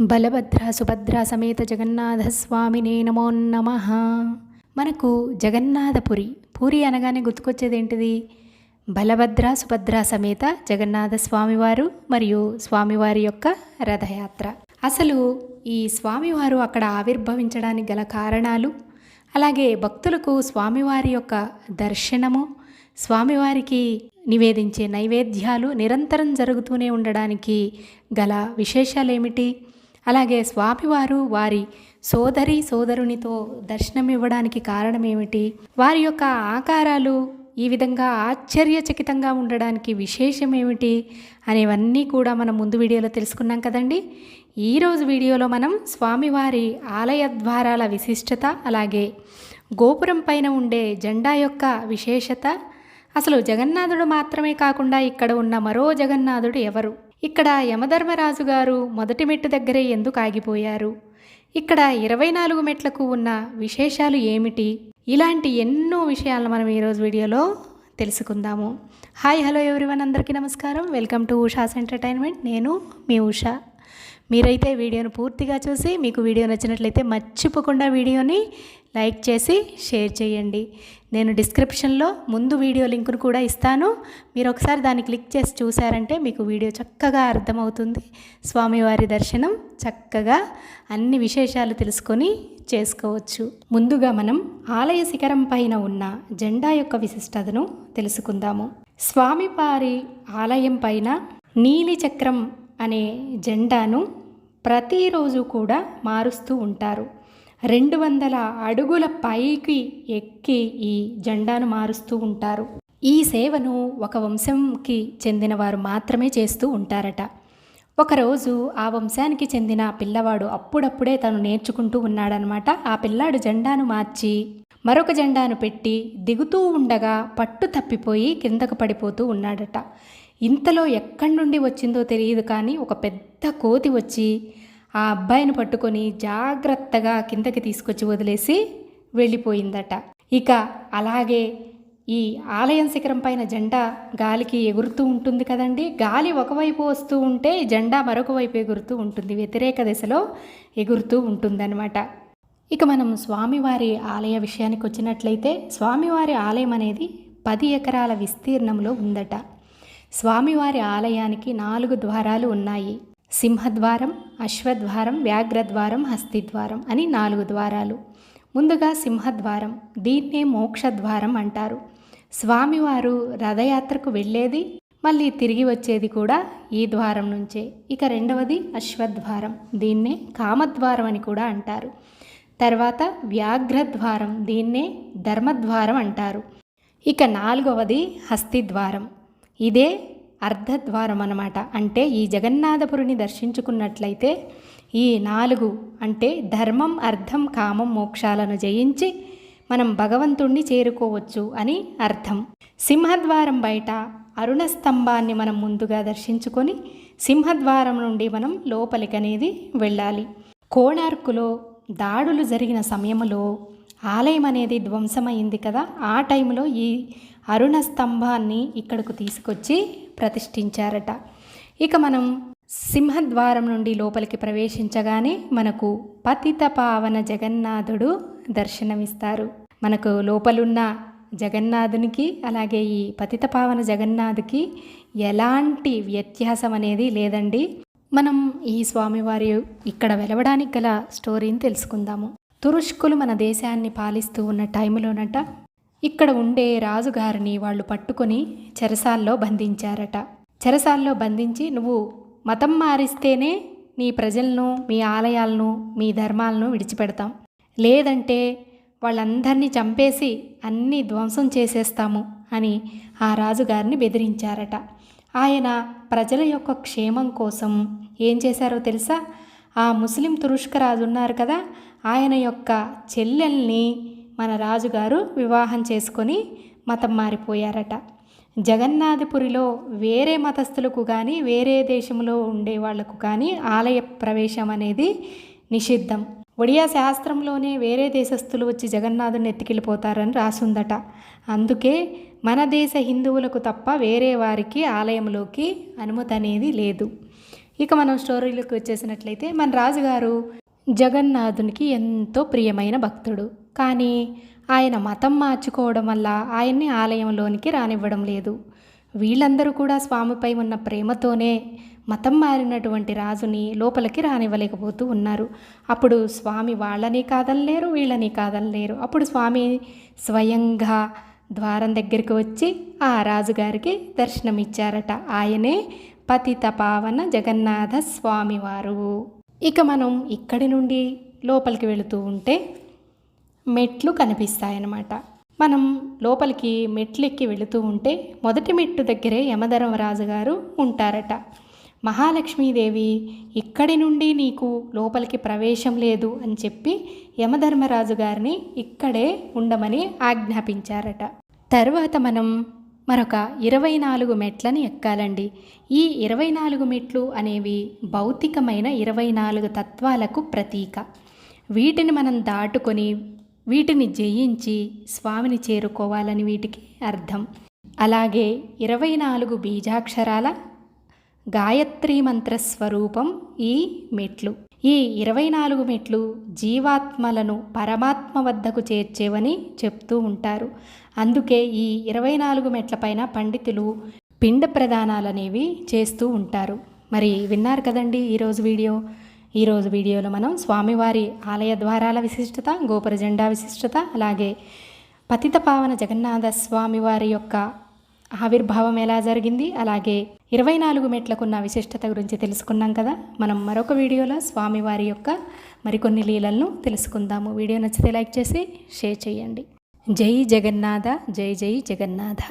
బలభద్ర సుభద్ర సమేత జగన్నాథ స్వామినే నమో నమ. మనకు జగన్నాథపురి పూరి అనగానే గుర్తుకొచ్చేది ఏంటిది బలభద్ర సుభద్ర సమేత జగన్నాథ స్వామివారు మరియు స్వామివారి యొక్క రథయాత్ర. అసలు ఈ స్వామివారు అక్కడ ఆవిర్భవించడానికి గల కారణాలు అలాగే భక్తులకు స్వామివారి యొక్క దర్శనము స్వామివారికి నివేదించే నైవేద్యాలు నిరంతరం జరుగుతూనే ఉండడానికి గల విశేషాలు ఏమిటి అలాగే స్వామివారు వారి సోదరి సోదరునితో దర్శనం ఇవ్వడానికి కారణం ఏమిటి వారి యొక్క ఆకారాలు ఈ విధంగా ఆశ్చర్యచకితంగా ఉండడానికి విశేషం ఏమిటి అనేవన్నీ కూడా మనం ముందు వీడియోలో తెలుసుకున్నాం కదండి. ఈరోజు వీడియోలో మనం స్వామివారి ఆలయ ద్వారాల విశిష్టత అలాగే గోపురం పైన ఉండే జెండా యొక్క విశేషత. అసలు జగన్నాథుడు మాత్రమే కాకుండా ఇక్కడ ఉన్న మరో జగన్నాథుడు ఎవరు? ఇక్కడ యమధర్మరాజు గారు మొదటి మెట్టు దగ్గరే ఎందుకు ఆగిపోయారు? ఇక్కడ ఇరవై నాలుగు మెట్లకు ఉన్న విశేషాలు ఏమిటి? ఇలాంటి ఎన్నో విషయాలను మనం ఈరోజు వీడియోలో తెలుసుకుందాము. Hi hello everyone. అందరికీ నమస్కారం. Welcome to Usha's entertainment. నేను మీ ఉషా. మీరైతే వీడియోను పూర్తిగా చూసి మీకు వీడియో నచ్చినట్లయితే మర్చిపోకుండా వీడియోని లైక్ చేసి షేర్ చేయండి. నేను డిస్క్రిప్షన్లో ముందు వీడియో లింకును కూడా ఇస్తాను. మీరు ఒకసారి దాన్ని క్లిక్ చేసి చూసారంటే మీకు వీడియో చక్కగా అర్థమవుతుంది. స్వామివారి దర్శనం చక్కగా అన్ని విశేషాలు తెలుసుకొని చేసుకోవచ్చు. ముందుగా మనం ఆలయ శిఖరం పైన ఉన్న జెండా యొక్క విశిష్టతను తెలుసుకుందాము. స్వామివారి ఆలయం పైన నీలి చక్రం అనే జెండాను ప్రతిరోజు కూడా మారుస్తూ ఉంటారు. రెండు వందల అడుగుల పైకి ఎక్కి ఈ జెండాను మారుస్తూ ఉంటారు. ఈ సేవను ఒక వంశంకి చెందిన వారు మాత్రమే చేస్తూ ఉంటారట. ఒకరోజు ఆ వంశానికి చెందిన పిల్లవాడు అప్పుడప్పుడే తను నేర్చుకుంటూ ఉన్నాడనమాట ఆ పిల్లాడు జెండాను మార్చి మరొక జెండాను పెట్టి దిగుతూ ఉండగా పట్టు తప్పిపోయి కిందకు పడిపోతూ ఉన్నాడట. ఇంతలో ఎక్కడి నుండి వచ్చిందో తెలియదు కానీ ఒక పెద్ద కోతి వచ్చి ఆ అబ్బాయిని పట్టుకొని జాగ్రత్తగా కిందకి తీసుకొచ్చి వదిలేసి వెళ్ళిపోయిందట. ఇక అలాగే ఈ ఆలయం శిఖరం పైన జెండా గాలికి ఎగురుతూ ఉంటుంది కదండి. గాలి ఒకవైపు వస్తూ ఉంటే జెండా మరొక వైపు ఎగురుతూ ఉంటుంది. వ్యతిరేక దిశలో ఎగురుతూ ఉంటుందన్నమాట. ఇక మనం స్వామివారి ఆలయ విషయానికి వచ్చినట్లయితే స్వామివారి ఆలయం అనేది పది ఎకరాల విస్తీర్ణంలో ఉందట. స్వామివారి ఆలయానికి నాలుగు ద్వారాలు ఉన్నాయి. సింహద్వారం అశ్వద్వారం వ్యాఘ్రద్వారం హస్తిద్వారం అని నాలుగు ద్వారాలు. ముందుగా సింహద్వారం దీన్నే మోక్షద్వారం అంటారు. స్వామివారు రథయాత్రకు వెళ్ళేది మళ్ళీ తిరిగి వచ్చేది కూడా ఈ ద్వారం నుంచే. ఇక రెండవది అశ్వద్వారం దీన్నే కామద్వారం అని కూడా అంటారు. తర్వాత వ్యాఘ్రద్వారం దీన్నే ధర్మద్వారం అంటారు. ఇక నాలుగవది హస్తిద్వారం. ఇదే అర్ధద్వారం అన్నమాట. అంటే ఈ జగన్నాథపురిని దర్శించుకున్నట్లయితే ఈ నాలుగు అంటే ధర్మం అర్థం కామం మోక్షాలను జయించి మనం భగవంతుణ్ణి చేరుకోవచ్చు అని అర్థం. సింహద్వారం బయట అరుణ స్తంభాన్ని మనం ముందుగా దర్శించుకొని సింహద్వారం నుండి మనం లోపలికి అనేది వెళ్ళాలి. కోణార్కులో దాడులు జరిగిన సమయంలో ఆలయం అనేది ధ్వంసమైంది కదా. ఆ టైంలో ఈ అరుణ స్తంభాన్ని ఇక్కడకు తీసుకొచ్చి ప్రతిష్ఠించారట. ఇక మనం సింహద్వారం నుండి లోపలికి ప్రవేశించగానే మనకు పతిత పావన జగన్నాథుడు దర్శనమిస్తారు. మనకు లోపలున్న జగన్నాథునికి అలాగే ఈ పతిత పావన జగన్నాథుకి ఎలాంటి వ్యత్యాసం అనేది లేదండి. మనం ఈ స్వామివారి ఇక్కడ వెలవడానికి గల స్టోరీని తెలుసుకుందాము. తురుష్కులు మన దేశాన్ని పాలిస్తూ ఉన్న టైంలోనట ఇక్కడ ఉండే రాజుగారిని వాళ్ళు పట్టుకొని చెరసాల్లో బంధించారట. చెరసాల్లో బంధించి నువ్వు మతం మారిస్తేనే నీ ప్రజలను మీ ఆలయాలను మీ ధర్మాలను విడిచిపెడతాం. లేదంటే వాళ్ళందరినీ చంపేసి అన్నీ ధ్వంసం చేసేస్తాము అని ఆ రాజుగారిని బెదిరించారట. ఆయన ప్రజల యొక్క క్షేమం కోసం ఏం చేశారో తెలుసా? ఆ ముస్లిం తురుష్క రాజు ఉన్నారు కదా ఆయన యొక్క చెల్లెల్ని మన రాజుగారు వివాహం చేసుకొని మతం మారిపోయారట. జగన్నాథపురిలో వేరే మతస్థులకు కానీ వేరే దేశంలో ఉండే వాళ్ళకు కానీ ఆలయ ప్రవేశం అనేది నిషిద్ధం. ఒడియా శాస్త్రంలోనే వేరే దేశస్థులు వచ్చి జగన్నాథుని ఎత్తికెళ్ళిపోతారని రాసుందట. అందుకే మన దేశ హిందువులకు తప్ప వేరే వారికి ఆలయంలోకి అనుమతి అనేది లేదు. ఇక మనం స్టోరీలకు వచ్చేసినట్లయితే మన రాజుగారు జగన్నాథునికి ఎంతో ప్రియమైన భక్తుడు. కానీ ఆయన మతం మార్చుకోవడం వల్ల ఆయన్ని ఆలయంలోనికి రానివ్వడం లేదు. వీళ్ళందరూ కూడా స్వామిపై ఉన్న ప్రేమతోనే మతం మారినటువంటి రాజుని లోపలికి రానివ్వలేకపోతూ ఉన్నారు. అప్పుడు స్వామి వాళ్ళని కాదనలేరు వీళ్ళని కాదనలేరు. అప్పుడు స్వామి స్వయంగా ద్వారం దగ్గరికి వచ్చి ఆ రాజుగారికి దర్శనమిచ్చారట. ఆయనే పతిత పావన జగన్నాథ స్వామివారు. ఇక మనం ఇక్కడి నుండి లోపలికి వెళుతూ ఉంటే మెట్లు కనిపిస్తాయన్నమాట. మనం లోపలికి మెట్లెక్కి వెళుతూ ఉంటే మొదటి మెట్టు దగ్గరే యమధర్మరాజు గారు ఉంటారట. మహాలక్ష్మీదేవి ఇక్కడి నుండి నీకు లోపలికి ప్రవేశం లేదు అని చెప్పి యమధర్మరాజు గారిని ఇక్కడే ఉండమని ఆజ్ఞాపించారట. తర్వాత మనం మరొక ఇరవై నాలుగు మెట్లని ఎక్కాలండి. ఈ ఇరవై నాలుగు మెట్లు అనేవి భౌతికమైన ఇరవై నాలుగు తత్వాలకు ప్రతీక. వీటిని మనం దాటుకొని వీటిని జయించి స్వామిని చేరుకోవాలని వీటికి అర్థం. అలాగే ఇరవై నాలుగు బీజాక్షరాల గాయత్రీ మంత్ర స్వరూపం ఈ మెట్లు. ఈ ఇరవై నాలుగు మెట్లు జీవాత్మలను పరమాత్మ వద్దకు చేర్చేవని చెప్తూ ఉంటారు. అందుకే ఈ ఇరవై నాలుగు మెట్లపైన పండితులు పిండ ప్రదానాలనేవి చేస్తూ ఉంటారు. మరి విన్నారు కదండి ఈరోజు వీడియో? ఈరోజు వీడియోలో మనం స్వామివారి ఆలయ ద్వారాల విశిష్టత గోపుర జెండా విశిష్టత అలాగే పతిత పావన జగన్నాథ స్వామివారి యొక్క ఆవిర్భావం ఎలా జరిగింది అలాగే ఇరవై నాలుగు మెట్లకున్న విశిష్టత గురించి తెలుసుకున్నాం కదా. మనం మరొక వీడియోలో స్వామివారి యొక్క మరికొన్ని లీలలను తెలుసుకుందాము. వీడియో నచ్చితే లైక్ చేసి షేర్ చేయండి. జై జగన్నాథ జై జై జగన్నాథ.